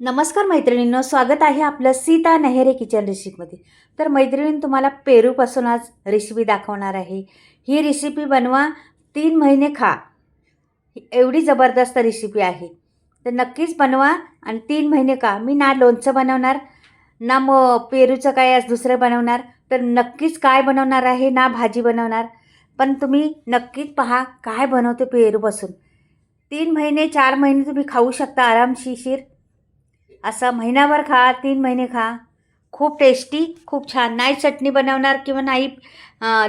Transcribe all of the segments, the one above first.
नमस्कार मैत्रिणींनो स्वागत आहे आपलं सीता नेहरे किचन रेसिपीमध्ये. तर मैत्रिणी तुम्हाला पेरूपासून आज रेसिपी दाखवणार आहे. ही रेसिपी बनवा तीन महिने खा. एवढी जबरदस्त रेसिपी आहे. तर नक्कीच बनवा आणि तीन महिने खा. मी ना लोणचं बनवणार ना मग पेरूचं काय आज दुसरं बनवणार तर नक्कीच काय बनवणार आहे ना भाजी बनवणार. पण तुम्ही नक्कीच पहा काय बनवते पेरूपासून. तीन महिने चार महिने तुम्ही खाऊ शकता आरामशीशीर असं महिनाभर खा तीन महिने खा. खूप टेस्टी खूप छान. नाही चटणी बनवणार किंवा नाही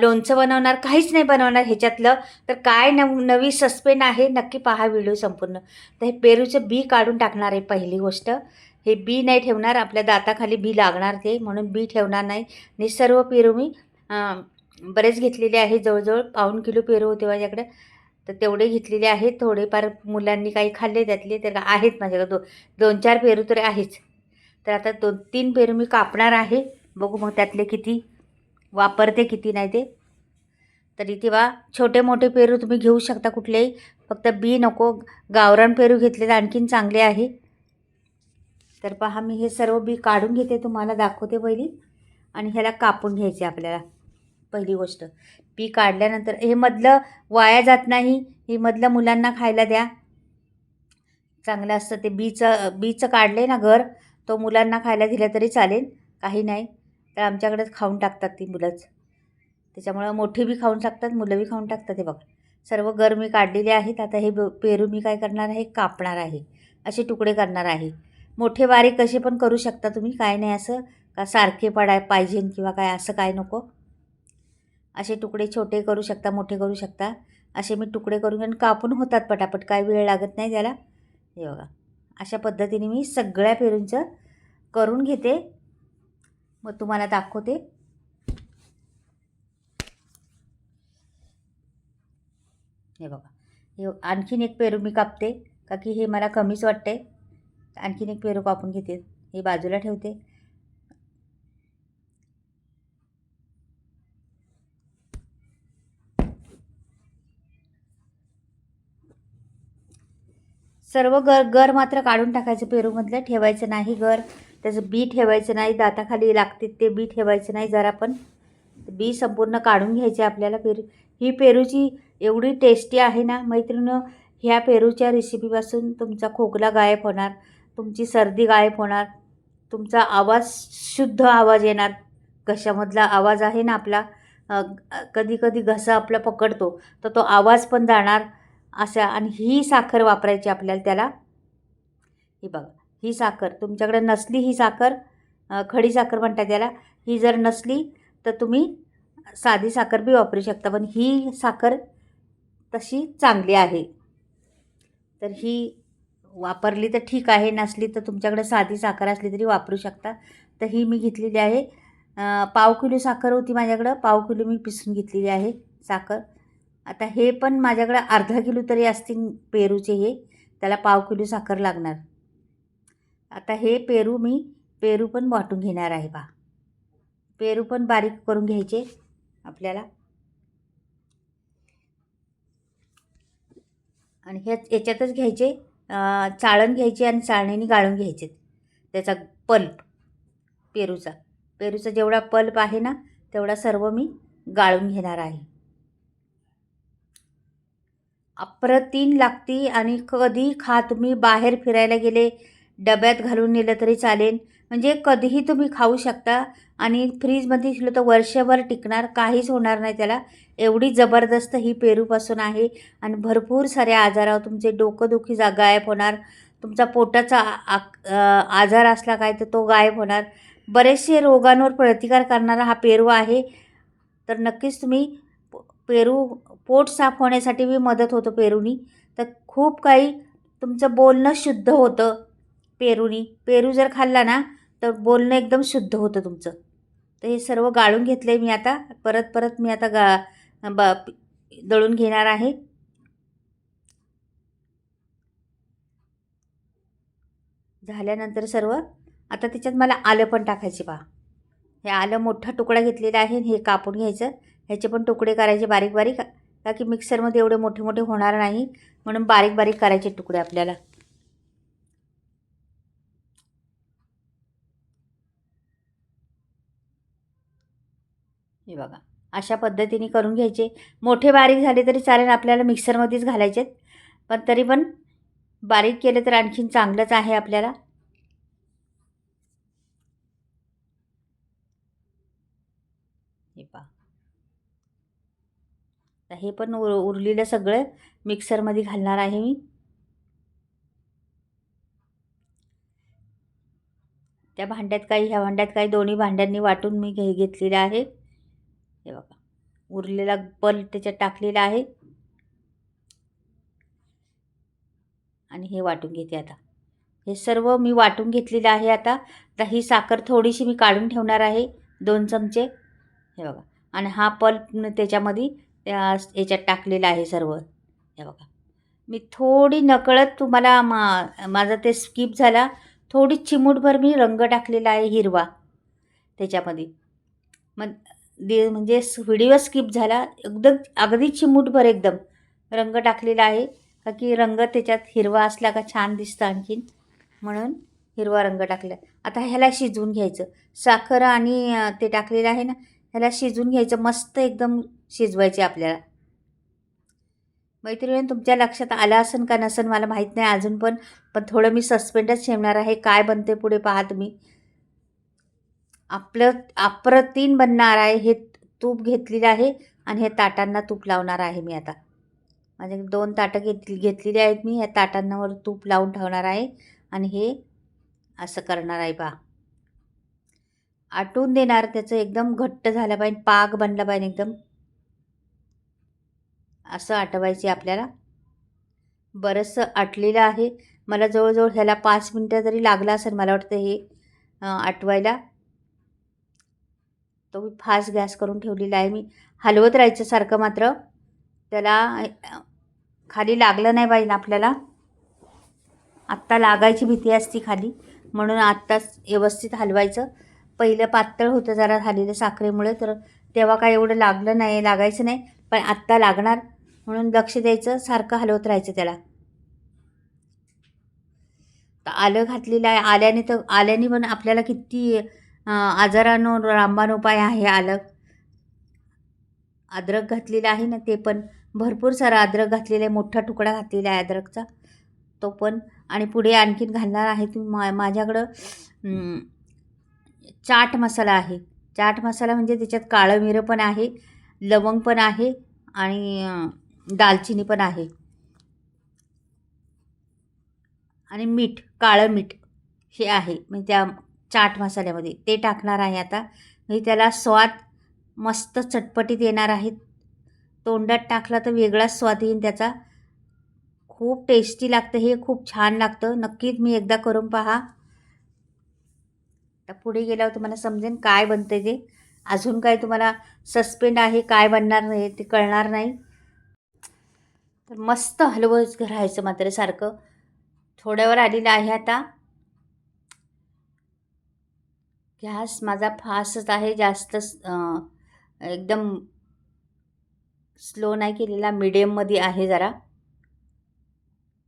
लोणचं बनवणार काहीच नाही बनवणार ह्याच्यातलं. तर काय नव नवी सस्पेन आहे नक्की पहा व्हिडिओ संपूर्ण. तर हे पेरूचं बी काढून टाकणार आहे पहिली गोष्ट. हे बी नाही ठेवणार आपल्या दाताखाली बी लागणार ते म्हणून बी ठेवणार नाही. आणि सर्व पेरू मी बरेच घेतलेले आहे जवळजवळ पाऊण किलो पेरू होते माझ्याकडे. तर तेवढे घेतलेले आहेत. थोडेफार मुलांनी काही खाल्ले त्यातले तर आहेत माझ्याकडे दो दोन चार पेरू तरी आहेच तर आता दोन तीन पेरू मी कापणार आहे. बघू मग त्यातले किती वापरते किती नाही ते. तरी तेव्हा छोटे मोठे पेरू तुम्ही घेऊ शकता कुठलेही. फक्त बी नको गावरान पेरू घेतले तर आणखीन चांगले आहे. तर पहा मी हे सर्व बी काढून घेते तुम्हाला दाखवते पहिली. आणि ह्याला कापून घ्यायचे आपल्याला. पहिली गोष्ट. पी काढल्यानंतर हे मधलं वाया जात नाही हे मधलं मुलांना खायला द्या. चांगलं असतं ते बीचं बीचं काढले ना घर तो मुलांना खायला दिलं तरी चालेल काही नाही. तर आमच्याकडेच खाऊन टाकतात ती मुलंच. त्याच्यामुळं मोठी बी खाऊन टाकतात मुलं बी खाऊन टाकतात हे बघ. सर्व गर मी काढलेले आहेत आता हे ब- पेरू मी काय करणार आहे? कापणार आहे. असे तुकडे करणार आहे. मोठे बारीक कसे पण करू शकता तुम्ही काय नाही असं. का सारखे पडाय पाहिजे किंवा काय असं काय नको. असे तुकडे छोटे करू शकता मोठे करू शकता. असे मी तुकडे करून आणि कापून होतात पटापट काय वेळ लागत नाही त्याला. हे बघा अशा पद्धतीने मी सगळ्या पेरूंचं करून घेते. मग तुम्हाला दाखवते. हे बघा हे आणखीन एक पेरू मी कापते का की हे मला कमीच वाटते आणखीन एक पेरू कापून घेते हे बाजूला ठेवते. सर्व गर गर मात्र काढून टाकायचं पेरूमधलं ठेवायचं नाही गर त्याचं बी ठेवायचं नाही दाताखाली लागते ते बी ठेवायचं नाही. जरा पण बी संपूर्ण काढून घ्यायचे आपल्याला पेरू. ही पेरूची एवढी टेस्टी आहे ना मैत्रिणं ह्या पेरूच्या रेसिपीपासून तुमचा खोकला गायब होणार तुमची सर्दी गायब होणार तुमचा आवाज शुद्ध आवाज येणार. घशामधला आवाज आहे ना आपला? कधी कधी घसा आपला पकडतो तर तो आवाज पण जाणार. अशा आणि ही साखर वापरायची आपल्याला त्याला. ही बघा ही साखर तुमच्याकडे नसली ही साखर खडी साखर म्हणतात त्याला ही जर नसली तर तुम्ही साधी साखर बी वापरू शकता पण ही साखर तशी चांगली आहे. तर ही वापरली तर ठीक आहे नसली तर तुमच्याकडे साधी साखर असली तरी वापरू शकता. तर ही मी घेतलेली आहे. पाव किलो साखर होती माझ्याकडं पाव किलो मी पिसून घेतलेली आहे साखर. आता हे पण माझ्याकडे अर्धा किलो तरी असतील पेरूचे हे. त्याला पाव किलो साखर लागणार. आता हे पेरू मी पेरू पण वाटून घेणार आहे बा पेरू पण बारीक करून घ्यायचे आपल्याला. आणि ह्या याच्यातच घ्यायचे चाळण घ्यायची आणि चाळणीने गाळून घ्यायचे. त्याचा पल्प पेरूचा. पेरूचा जेवढा पल्प आहे ना तेवढा सर्व मी गाळून घेणार आहे. अप्रतिम लागती आणि कधी खा तुम्ही बाहेर फिरायला गेले डब्यात घालून नेलं तरी चालेल. म्हणजे कधीही तुम्ही खाऊ शकता आणि फ्रीजमध्ये ठेवलं तर वर्षभर टिकणार काहीच होणार नाही त्याला. एवढी जबरदस्त ही पेरूपासून आहे आणि भरपूर साऱ्या आजारावर तुमचे डोकंदुखी जा गायब होणार. तुमचा पोटाचा आजार असला काय तर तो गायब होणार. बरेचसे रोगांवर प्रतिकार करणारा हा पेरू आहे. तर नक्कीच तुम्ही पेरू पोट साफ होण्यासाठी बी मदत होतं पेरूनी. तर खूप काही तुमचं बोलणं शुद्ध होतं पेरूनी. पेरू जर खाल्ला ना तर बोलणं एकदम शुद्ध होतं तुमचं. तर हे सर्व गाळून घेतलं आहे मी आता. परत परत मी आता गा ब दळून घेणार आहे. झाल्यानंतर सर्व आता त्याच्यात मला आलं पण टाकायचे पहा. हे आलं मोठा तुकडा घेतलेला आहे हे कापून घ्यायचं. ह्याचे पण तुकडे करायचे बारीक बारीक का की मिक्सरमध्ये एवढे मोठे मोठे होणार नाही म्हणून बारीक बारीक करायचे तुकडे आपल्याला. हे बघा अशा पद्धतीने करून घ्यायचे. मोठे बारीक झाले तरी चालेल आपल्याला मिक्सरमध्येच घालायचे पण तरी पण बारीक केले तर आणखीन चांगलंच आहे आपल्याला. हे पा तर हे पण उर उरलेलं सगळं मिक्सरमध्ये घालणार आहे मी. त्या भांड्यात काही ह्या भांड्यात काही दोन्ही भांड्यांनी वाटून मी घे घेतलेलं आहे. हे बघा उरलेला पल त्याच्यात टाकलेला आहे. आणि हे वाटून घेते आता. हे सर्व मी वाटून घेतलेलं आहे आता. तर ही साखर थोडीशी मी काढून ठेवणार आहे दोन चमचे. हे बघा आणि हा पल्प त्याच्यामध्ये त्या याच्यात टाकलेलं आहे सर्व. हे बघा. मी थोडी नकळत तुम्हाला मा माझा ते स्किप झाला. थोडी चिमूटभर मी रंग टाकलेला आहे हिरवा त्याच्यामध्ये. मग दे म्हणजे व्हिडिओ स्किप झाला. एकदम अगदी चिमूटभर एकदम रंग टाकलेला आहे. का की रंग त्याच्यात हिरवा असला का छान दिसतं आणखीन. म्हणून हिरवा रंग टाकला. आता ह्याला शिजवून घ्यायचं. साखर आणि ते टाकलेलं आहे ना ह्याला शिजून घ्यायचं मस्त एकदम शिजवायचे आपल्याला. मैत्रिणी तुमच्या लक्षात आलं असेल का नसेल मला माहीत नाही अजून पण पण थोडं मी सस्पेंडच ठेवणार आहे. काय बनते पुढे पहा तुम्ही. आपलं अप्रतिम बनणार आहे. हे तूप घेतलेलं आहे आणि हे ताटांना तूप लावणार आहे मी आता. माझे दोन ताटं घेत घेतलेली आहेत मी. ह्या ताटांनावर तूप लावून ठेवणार आहे आणि हे असं करणार आहे पहा. आटून देणार त्याचं एकदम घट्ट झालं पाहिजे पाक बनला पाहिजे एकदम. असं आटवायचे आपल्याला. बरंचसं आटलेलं आहे. मला जवळजवळ ह्याला पाच मिनटं जरी लागला असेल मला वाटतं हे आटवायला. तो मी फास्ट गॅस करून ठेवलेला आहे मी. हलवत राहायचं सारखं मात्र. त्याला खाली लागलं नाही पाहिजे आपल्याला. आत्ता लागायची भीती असती खाली. म्हणून आत्ताच व्यवस्थित हलवायचं. पहिलं पातळ होतं जरा झालेलं साखरेमुळे तर तेव्हा काय एवढं लागलं नाही लागायचं नाही. पण आत्ता लागणार म्हणून लक्ष द्यायचं सारखं हलवत राहायचं त्याला. तर आलं घातलेलं आहे आल्याने तर आल्याने पण आपल्याला किती आजारानो रामबाण उपाय आहे आलं. अद्रक घातलेलं आहे ना ते पण भरपूर सारा अद्रक घातलेला आहे मोठा तुकडा घातलेला आहे अद्रकचा. तो पण आणि पुढे आणखीन घालणार आहे तुम्ही मा माझ्याकडं चाट मसाला आहे. चाट मसाला म्हणजे त्याच्यात काळं मिरं पण आहे लवंग पण आहे आणि दालचिनी पण आहे. आणि मीठ काळं मीठ हे आहे. म्हणजे त्या चाट मसाल्यामध्ये ते टाकणार आहे आता. म्हणजे त्याला स्वाद मस्त चटपटीत येणार आहेत तोंडात टाकला तर वेगळाच स्वाद येईल त्याचा. खूप टेस्टी लागतं हे खूप छान लागतं. नक्कीच मी एकदा करून पहा. आता पुढे गेल्यावर तुम्हाला समजेन काय बनतं ते. अजून काय तुम्हाला सस्पेंड आहे काय बनणार नाही ते कळणार नाही. तर मस्त हलवच राहायचं मात्र सारखं. थोड्यावर आलेलं आहे आता. गॅस माझा फास्टच आहे जास्त एकदम स्लो नाही केलेला मिडियममध्ये आहे जरा.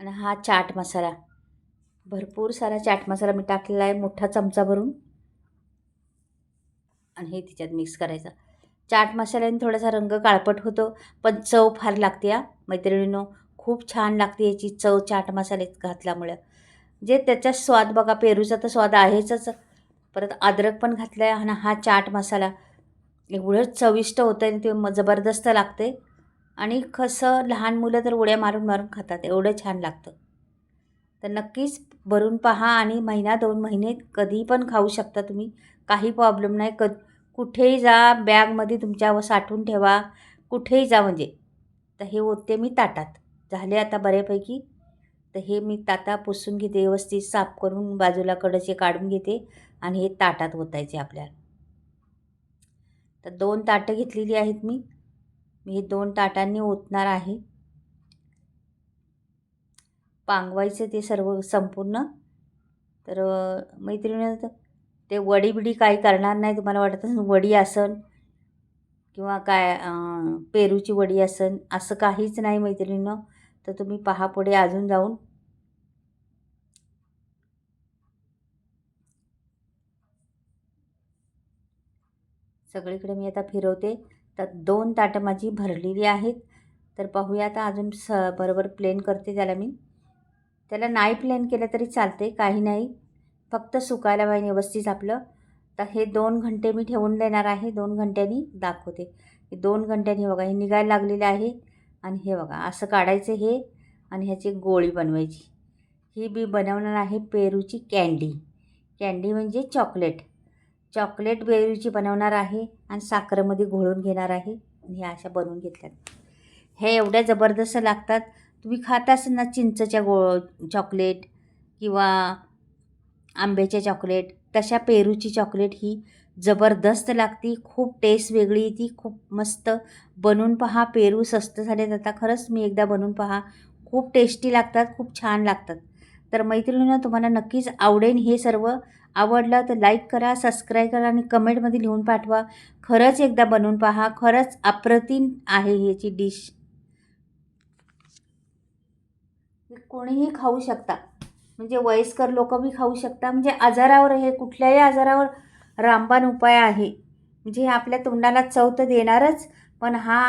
आणि हा चाट मसाला. भरपूर सारा चाट मसाला मी टाकलेला आहे मोठा चमचा भरून. आणि हे तिच्यात मिक्स करायचा. चाट मसाल्याने थोडासा रंग काळपट होतो पण चव फार लागते या मैत्रिणीनो खूप छान लागते याची चव चाट मसाल्यात घातल्यामुळं. जे त्याचा स्वाद बघा पेरूचा तर स्वाद आहेच परत अद्रक पण घातला आहे आणि हा चाट मसाला. एवढं चविष्ट होतं आणि ते मग जबरदस्त लागते. आणि कसं लहान मुलं तर उड्या मारून मारून खातात एवढं छान लागतं. तर नक्कीच भरून पहा आणि महिना दोन महिने कधी पण खाऊ शकता तुम्ही. काही प्रॉब्लेम नाही. क कुठेही जा बॅगमध्ये तुमच्या साठवून ठेवा. कुठेही जा म्हणजे. तर हे होते मी ताटात. झाले आता बऱ्यापैकी. तर हे मी ताटा पुसून घेते व्यवस्थित साफ करून बाजूला कडचे काढून घेते आणि हे ताटात ओतायचे आपल्याला. तर दोन ताटं घेतलेली आहेत मी. मी हे दोन ताटांनी ओतणार आहे. पांगवायचं ते सर्व संपूर्ण. तर मैत्रिणी ते वडी बिडी काही करणार नाही तुम्हाला वाटत. वडी असन किंवा काय पेरूची वडी असन असं काहीच नाही मैत्रिणीनं. तर तुम्ही पहा पुढे अजून जाऊन. सगळीकडे मी आता फिरवते. तर दोन ताटं माझी भरलेली आहेत. तर पाहूया आता अजून स बरोबर प्लेन करते त्याला मी. त्याला नाही प्लेन केलं तरी चालते काही नाही. फक्त सुकायला पाहिजे व्यवस्थित आपलं तर हे दोन घंटे मी ठेवून देणार आहे दोन घंट्यांनी दाखवते. हे दोन घंट्यांनी बघा हे निघायला लागलेलं आहे. आणि हे बघा असं काढायचं हे आणि ह्याची गोळी बनवायची. ही मी बनवणार आहे पेरूची कँडी. कँडी म्हणजे चॉकलेट. चॉकलेट पेरूची बनवणार आहे आणि साखरेमध्ये घोळून घेणार आहे. आणि ह्या अशा बनवून घेतल्यात. हे एवढ्या जबरदस्त लागतात. तुम्ही खात असताना चिंचच्या गो चॉकलेट किंवा आंब्याच्या चॉकलेट तशा पेरूची चॉकलेट ही जबरदस्त लागती खूप टेस्ट वेगळी ती खूप मस्त. बनवून पहा पेरू स्वस्त झालेत आता खरंच मी एकदा बनवून पहा. खूप टेस्टी लागतात खूप छान लागतात. तर मैत्रिणीनं तुम्हाला नक्कीच आवडेल हे सर्व. आवडलं तर लाईक करा सबस्क्राईब करा आणि कमेंटमध्ये लिहून पाठवा. खरंच एकदा बनवून पहा. खरंच अप्रतिम आहे ह्याची डिश कोणीही खाऊ शकता. म्हणजे वयस्कर लोक बी खाऊ शकता. म्हणजे आजारावर हे कुठल्याही आजारावर रामबाण उपाय आहे. म्हणजे हे आपल्या तोंडाला चव तर देणारच पण हा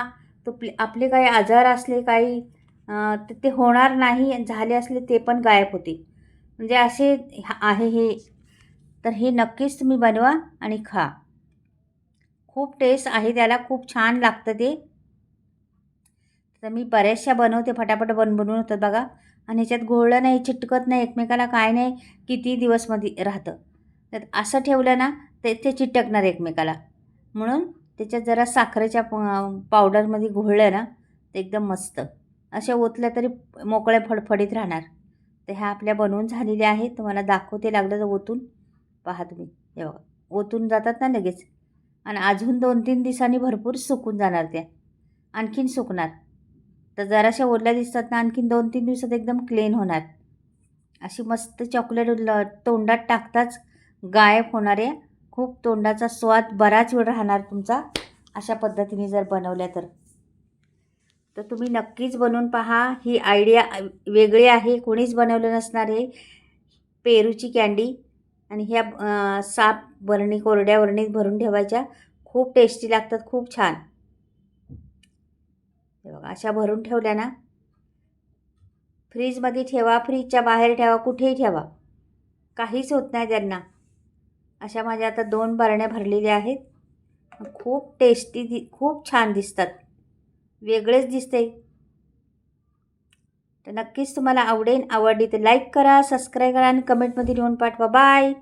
तो प्ले आपले काही आजार असले काही तर ते होणार नाही झाले असले ते पण गायब होते. म्हणजे असे आहे हे. तर हे नक्कीच तुम्ही बनवा आणि खा. खूप टेस्ट आहे त्याला खूप छान लागतं ते. तर मी बऱ्याचशा बनवते फटाफट बन बनवून होतात बघा. आणि ह्याच्यात घोळलं नाही चिटकत नाही एकमेकाला काय नाही किती दिवसमध्ये राहतं. तर असं ठेवलं ना ते ते चिटकणार एकमेकाला. म्हणून त्याच्यात जरा साखरेच्या पावडरमध्ये घोळलं ना ते एकदम मस्त. अशा ओतल्या तरी मोकळ्या फडफडीत राहणार. तर ह्या आपल्या बनवून झालेल्या आहेत. तुम्हाला दाखवते लागलं तर ओतून. पहा तुम्ही. हे बघा. ओतून जातात ना लगेच. आणि अजून दोन तीन दिवसांनी भरपूर सुकून जाणार त्या. आणखीन सुकणार. तर जराशा ओरल्या दिसतात ना आणखीन दोन तीन दिवसात एकदम क्लीन होणार. अशी मस्त चॉकलेट ल तोंडात टाकताच गायब होणार आहे. खूप तोंडाचा स्वाद बराच वेळ राहणार तुमचा. अशा पद्धतीने जर बनवल्या तर. तर तुम्ही नक्कीच बनवून पहा. ही आयडिया वेगळी आहे. कोणीच बनवलं नसणार हे पेरूची कँडी आणि ह्या साप बरणी कोरड्या वरणीत भरून ठेवायच्या. खूप टेस्टी लागतात. खूप छान. अशा भरून ठेवल्या ना? फ्रीजमध्ये ठेवा फ्रीजच्या बाहेर ठेवा कुठेही ठेवा. काहीच होत नाही त्यांना. अशा माझ्या आता दोन बरण्या भरलेल्या आहेत. खूप टेस्टी दि खूप छान दिसतात. वेगळेच दिसते. तर नक्कीच तुम्हाला आवडेन आवडली तर लाईक करा सबस्क्राईब करा आणि कमेंटमध्ये लिहून पाठवा. बाय